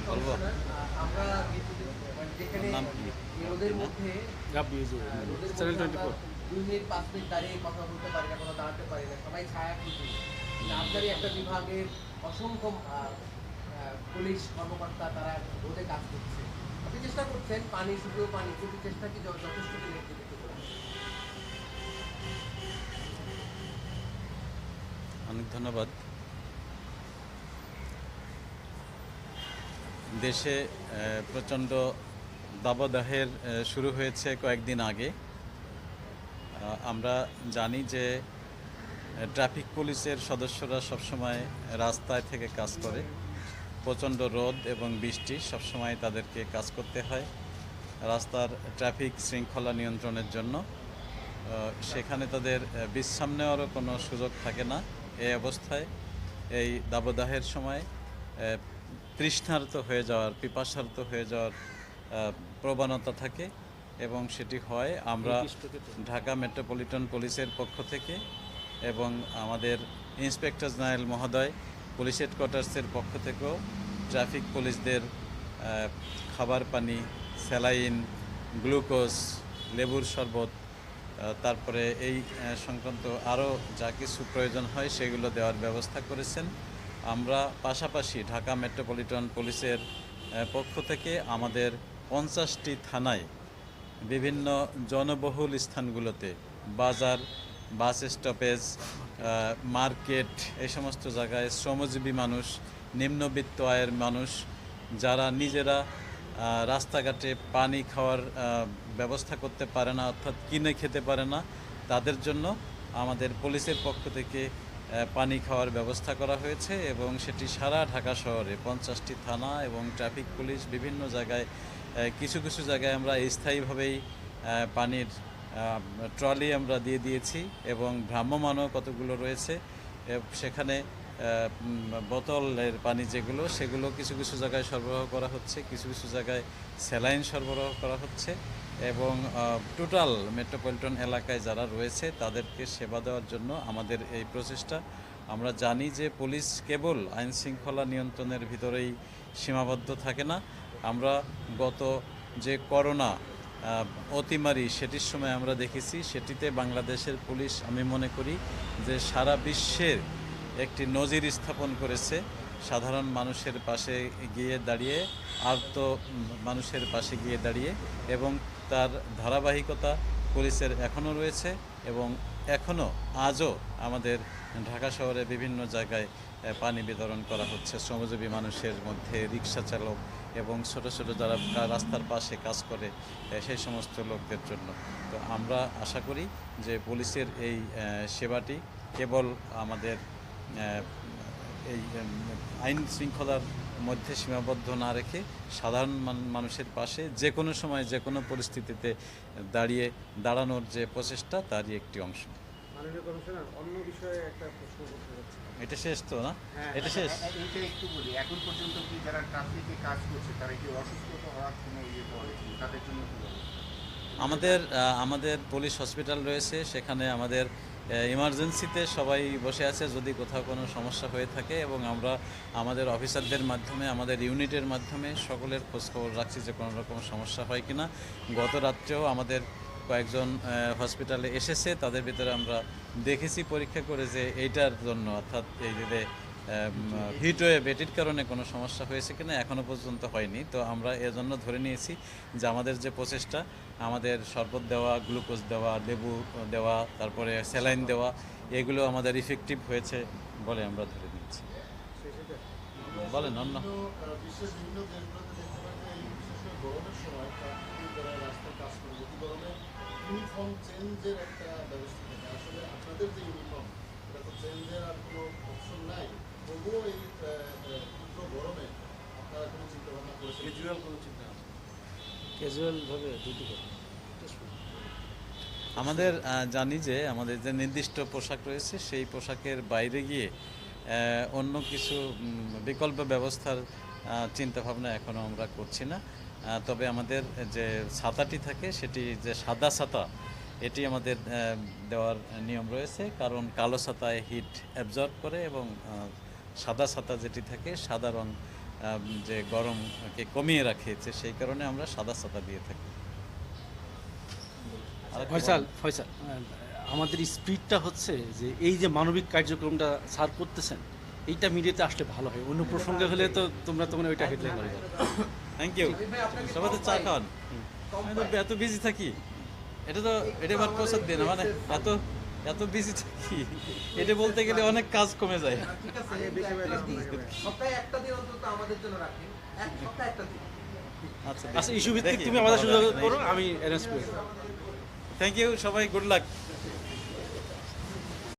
বলব? কমিশনার, আহ, আমরা যেহেতু- যেখানে নাম কি? রোদের মধ্যে গাব্বি ইউজু রোদের চ্যানেল টোয়েন্টি ফোর দুই মিনিট পাঁচ মিনিট দাঁড়িয়ে কথা বলতে পারি না কোনো দাঁড়াতে পারি না সবাই ছায়া খুঁজি আপনারই একটা বিভাগের অসংখ্য আহ, আহ, পুলিশ কর্মকর্তা তারা রোদে কাজ করছে। আপনি চেষ্টা করছেন পানি শুধু পানি কিন্তু চেষ্টা কি যথেষ্ট। অনেক ধন্যবাদ। দেশে প্রচণ্ড দাবদাহের শুরু হয়েছে কয়েকদিন আগে। আমরা জানি যে ট্রাফিক পুলিশের সদস্যরা সবসময় রাস্তায় থেকে কাজ করে। প্রচণ্ড রোদ এবং বৃষ্টি সবসময় তাদেরকে কাজ করতে হয় রাস্তার ট্রাফিক শৃঙ্খলা নিয়ন্ত্রণের জন্য। সেখানে তাদের বিশ্রাম নেওয়ারও কোনো সুযোগ থাকে না। এই অবস্থায়, এই দাবদাহের সময় তৃষ্ণার্ত হয়ে যাওয়ার পিপাসার্ত হয়ে যাওয়ার প্রবণতা থাকে এবং সেটি হয় আমরা ঢাকা মেট্রোপলিটন পুলিশের পক্ষ থেকে এবং আমাদের ইন্সপেক্টর জেনারেল মহোদয় পুলিশ হেডকোয়ার্টার্সের পক্ষ থেকেও ট্রাফিক পুলিশদের খাবার পানি স্যালাইন গ্লুকোজ লেবুর শরবত তারপরে এই সংক্রান্ত আরও যা কিছু প্রয়োজন হয় সেগুলো দেওয়ার ব্যবস্থা করেছেন। আমরা পাশাপাশি ঢাকা মেট্রোপলিটন পুলিশের পক্ষ থেকে আমাদের পঞ্চাশটি থানায় বিভিন্ন জনবহুল স্থানগুলোতে বাজার, বাস স্টপেজ মার্কেট এই সমস্ত জায়গায় শ্রমজীবী মানুষ, নিম্নবিত্ত আয়ের মানুষ, যারা নিজেরা রাস্তাঘাটে পানি খাওয়ার ব্যবস্থা করতে পারে না, অর্থাৎ কিনে খেতে পারে না, তাদের জন্য আমাদের পুলিশের পক্ষ থেকে পানি খাওয়ার ব্যবস্থা করা হয়েছে এবং সেটি সারা ঢাকা শহরে পঞ্চাশটি থানা এবং ট্রাফিক পুলিশ বিভিন্ন জায়গায় কিছু কিছু জায়গায় আমরা স্থায়ীভাবেই পানির ট্রলি আমরা দিয়ে দিয়েছি এবং ভ্রাম্যমানও কতগুলো রয়েছে সেখানে বোতলের পানি যেগুলো, সেগুলো কিছু কিছু জায়গায় সরবরাহ করা হচ্ছে, কিছু কিছু জায়গায় স্যালাইন সরবরাহ করা হচ্ছে। এবং টোটাল মেট্রোপলিটন এলাকায় যারা রয়েছে তাদেরকে সেবা দেওয়ার জন্য আমাদের এই প্রচেষ্টা। আমরা জানি যে পুলিশ কেবল আইন শৃঙ্খলা নিয়ন্ত্রণের ভিতরেই সীমাবদ্ধ থাকে না। আমরা গত যে করোনা অতিমারি সেটির সময় আমরা দেখেছি, সেটিতে বাংলাদেশের পুলিশ, আমি মনে করি যে সারা বিশ্বের একটি নজির স্থাপন করেছে। সাধারণ মানুষের পাশে গিয়ে দাঁড়িয়ে, আর্ত মানুষের পাশে গিয়ে দাঁড়িয়ে এবং তার ধারাবাহিকতা পুলিশের এখনও রয়েছে এবং এখনও আজও আমাদের ঢাকা শহরে বিভিন্ন জায়গায় পানি বিতরণ করা হচ্ছে। শ্রমজীবী মানুষের মধ্যে রিক্সা চালক এবং ছোট ছোট যারা রাস্তার পাশে কাজ করে সেই সমস্ত লোকদের জন্য। তো আমরা আশা করি যে পুলিশের এই সেবাটি কেবল আমাদের এই আইন শৃঙ্খলার মধ্যে সীমাবদ্ধ না রেখে সাধারণ মান- মানুষের পাশে যে কোনো সময় যে কোনো পরিস্থিতিতে দাঁড়িয়ে দাঁড়ানোর যে প্রচেষ্টা তারই একটি অংশ। এটা শেষ তো না? হ্যাঁ, এটা শেষ? একটু বলি। এখন পর্যন্ত কি যারা ট্রাফিকে কাজ করছে তারা কি অসুস্থতা হওয়ার কোনো ইয়ে তাদের জন্য আমাদের আমাদের পুলিশ হসপিটাল রয়েছে সেখানে আমাদের ইমার্জেন্সিতে সবাই বসে আছে যদি কোথাও কোনো সমস্যা হয়ে থাকে এবং আমরা আমাদের অফিসারদের মাধ্যমে, আমাদের ইউনিটের মাধ্যমে সকলের খোঁজখবর রাখছি যে কোনো রকম সমস্যা হয় কি না গত রাত্রেও আমাদের কয়েকজন হসপিটালে এসেছে, তাদের ভিতরে আমরা দেখেছি পরীক্ষা করে যে এইটার জন্য, অর্থাৎ এই যে হিট ওয়েভ এটির কারণে কোনো সমস্যা হয়েছে কিনা এখনও পর্যন্ত হয়নি। তো আমরা এজন্য ধরে নিয়েছি যে আমাদের যে প্রচেষ্টা, আমাদের শরবত দেওয়া গ্লুকোজ দেওয়া, লেবু দেওয়া, তারপরে স্যালাইন দেওয়া, এগুলো আমাদের ইফেক্টিভ হয়েছে বলে আমরা ধরে নিয়েছি। বলেন, অন্য। তবুও এই আহ, আহ, তীব্র গরমে। আপনারা কোনো চিন্তা ভাবনা করেছেন? ক্যাজুয়াল কোনো চিন্তা ক্যাজুয়ালভাবে ডিউটি করে আমাদের জানি যে আমাদের যে নির্দিষ্ট পোশাক রয়েছে সেই পোশাকের বাইরে গিয়ে অন্য কিছু বিকল্প ব্যবস্থার চিন্তা ভাবনা এখনও আমরা করছি না। তবে আমাদের যে ছাতাটি থাকে সেটি যে সাদা ছাতা এটি আমাদের দেওয়ার নিয়ম রয়েছে। কারণ কালো ছাতায় হিট অ্যাবজর্ব করে এবং সাদা ছাতা যেটি থাকে সাদা রং যে গরমকে কমিয়ে রাখেছে সেই কারণে আমরা সাদা সাদা দিয়ে থাকি। ফয়সাল ফয়সাল আমাদের স্পিডটা হচ্ছে যে এই যে মানবিক কার্যক্রমটা স্যার করতেছেন এইটা মিডিয়াতে আসলে ভালো হয়। অন্য প্রসঙ্গে হলে তো তোমরা তখন ওইটা হেডলাইন করে থ্যাংক ইউ সবাই তো চা। খাওয়ান। এত বিজি থাকি। এটা তো এটা বার প্রসাদ দিন মানে এত এত বিজি থাকি এটা বলতে গেলে অনেক কাজ কমে যায়। ঠিক আছে সপ্তাহে একটা দিন অন্তত আমাদের জন্য রাখেন এক সপ্তাহে একটা দিন আচ্ছা আচ্ছা ইস্যু ভিত্তিক তুমি আমাদের সুযোগ করো আমি অ্যারেঞ্জ করি থ্যাংক ইউ সবাই গুড লাক